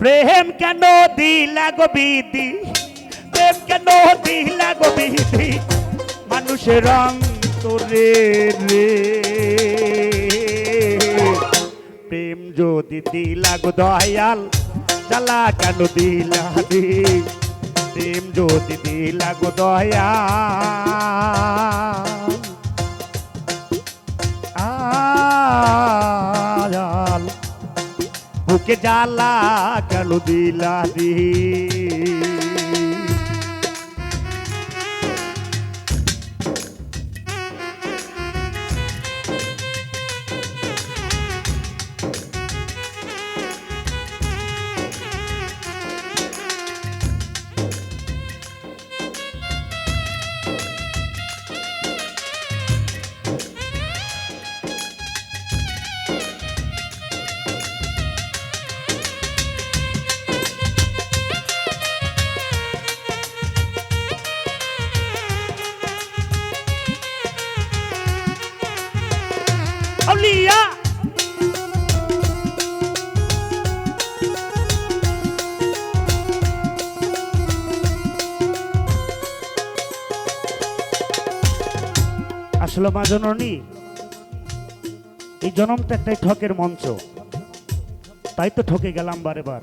প্রেম কেন দিলা গো বিধি প্রেম কেন দিলা গো বিধি মানুষের অন্তরে রে প্রেম যদি দিলা গো দয়াল জ্বালা কেন দিলা রে প্রেম যদি দিলা গো দয়াল আয়াল বুকে জ্বালা কেন দিলা রে আউলিয়া আসলে মা জননী, এই জনমটা একটাই ঠকের মঞ্চ। তাই তো ঠকে গেলাম বারে বার।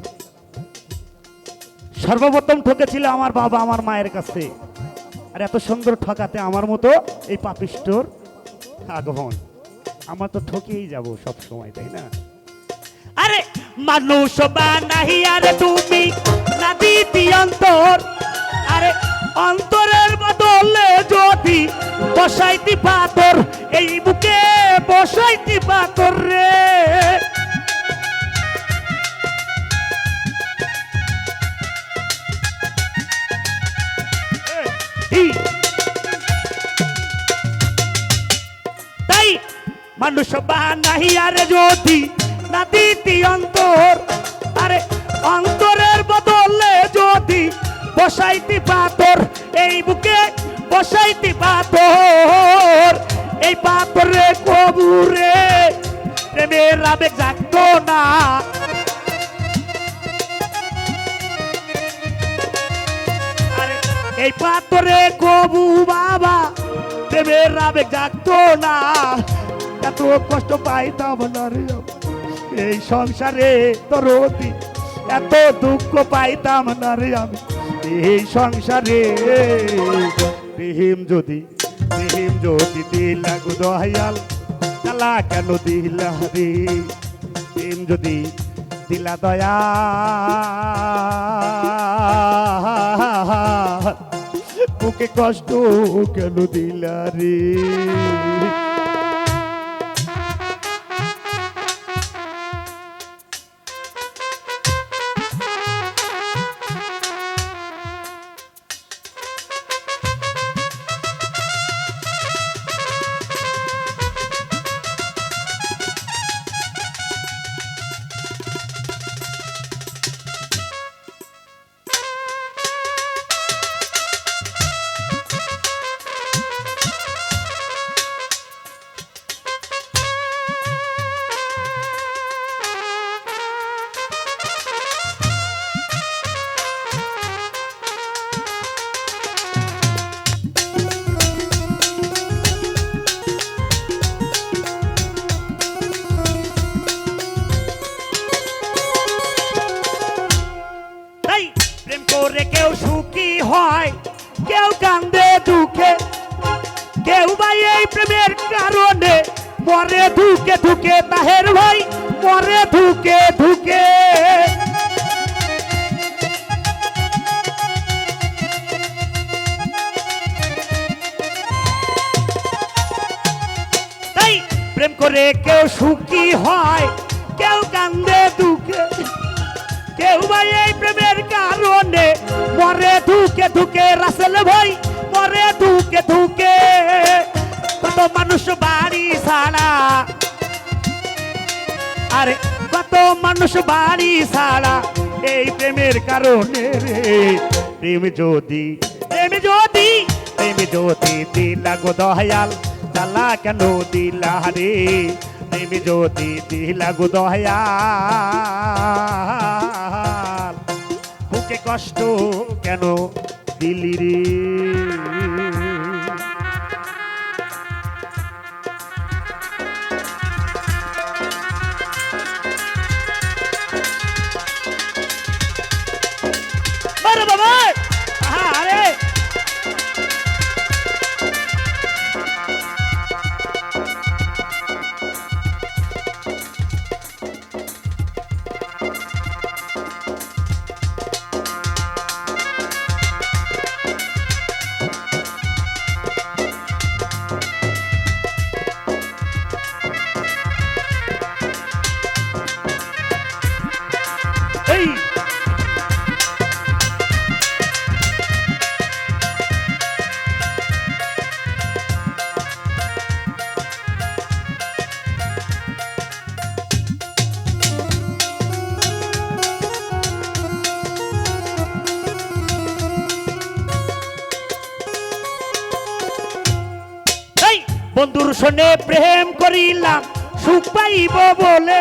সর্বপ্রথম ঠকেছিল আমার বাবা আমার মায়ের কাছে। আর এত সুন্দর ঠকাতে আমার মতো এই পাপিষ্টর আগমন। আমরা তো ঠকেই যাব সব সময় তাই না? আরে, মানুষ বানাহি, আরে তুমি না দিতি অন্তর। আরে, অন্তরের বদলে যদি বসাইতি পাথর, এই বুকে বসাইতি পাথর রে। মানুষ বানাহি আরে যদি না দিতি অন্তর, আরে অন্তরের বদলে যদি বসাইতি পাথর, এই বুকে বসাইতি পাথর, এই পাথরে কবুরে প্রেমের আবেগ জাগতো না। এই পাথরে কবু বাবা, প্রেমের আবেগ জাগতো না। এত কষ্ট পাইতাম না রে। এই সংসারে তোর অতি এত দুঃখ পাইতাম না রে আমি। এই সংসারে প্রেম যদি প্রেম যদি দিলা গো দয়াল কালা কেন দিলা রে? প্রেম যদি দিলা দয়া বুকে কষ্ট কেন দিলা রে? করে কেউ সুখী হয়, কেউ কান্দে দুঃখে। কেউ ভাই এই প্রেমের কারণে মরে ধুকে ধুকে তাহের ভাই মরে ধুকে ধুকে প্রেম করে কেউ সুখী হয়, কেউ কান্দে দুঃখে। কেউ ভাই এই প্রেমের কারণে মরে ধুকে ধুকে রাসেল ভাই মরে ধুকে ধুকে। কত মানুষ বাড়ি ছাড়া। আরে, কত মানুষ বাড়ি ছাড়া। এই প্রেমের কারণে রে, প্রেম যদি। প্রেম যদি প্রেম যদি দিলা গো দয়াল চালা কেন দিলা রে? প্রেম যদি দিলা গো দয়াল। কষ্ট কেন দিলি রে? বন্ধুর সনে প্রেম করিলাম, সুখ পাইব বলে।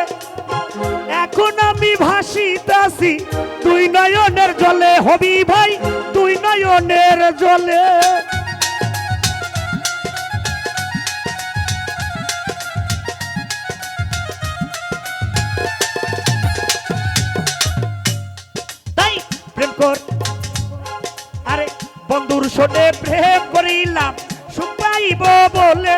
এখন আমি ভাসিতাছি তুই নয়নের জলে। হবি ভাই তুই নয়নের জলে। তাই প্রেম কর। আরে, বন্ধুর সনে প্রেম করিলাম পাইব বলে।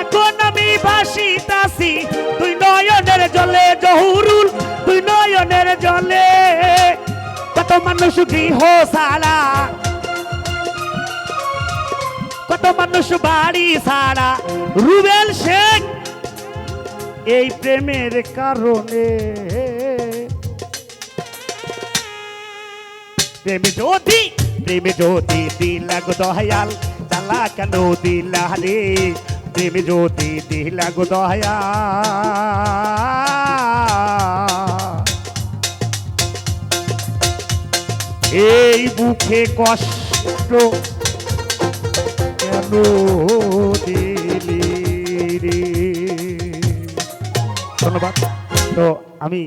এখন আমি ভাসিতাছি তুই নয়নের জলে জহুরুল তুই নয়নের জলে। কত মানুষ গৃহ সারা কত মানুষ বাড়ি সারা রুবেল শেখ, এই প্রেমের কারণে। প্রেমে জ্যোতি প্রেমে জ্যোতি দিলা গো দয়াল। চালা কেন দিলা রে প্রেমে জ্যোতি দিলা গো দয়াল এই বুকে কষ্ট কেন দিলি রে? ধন্যবাদ। তো আমি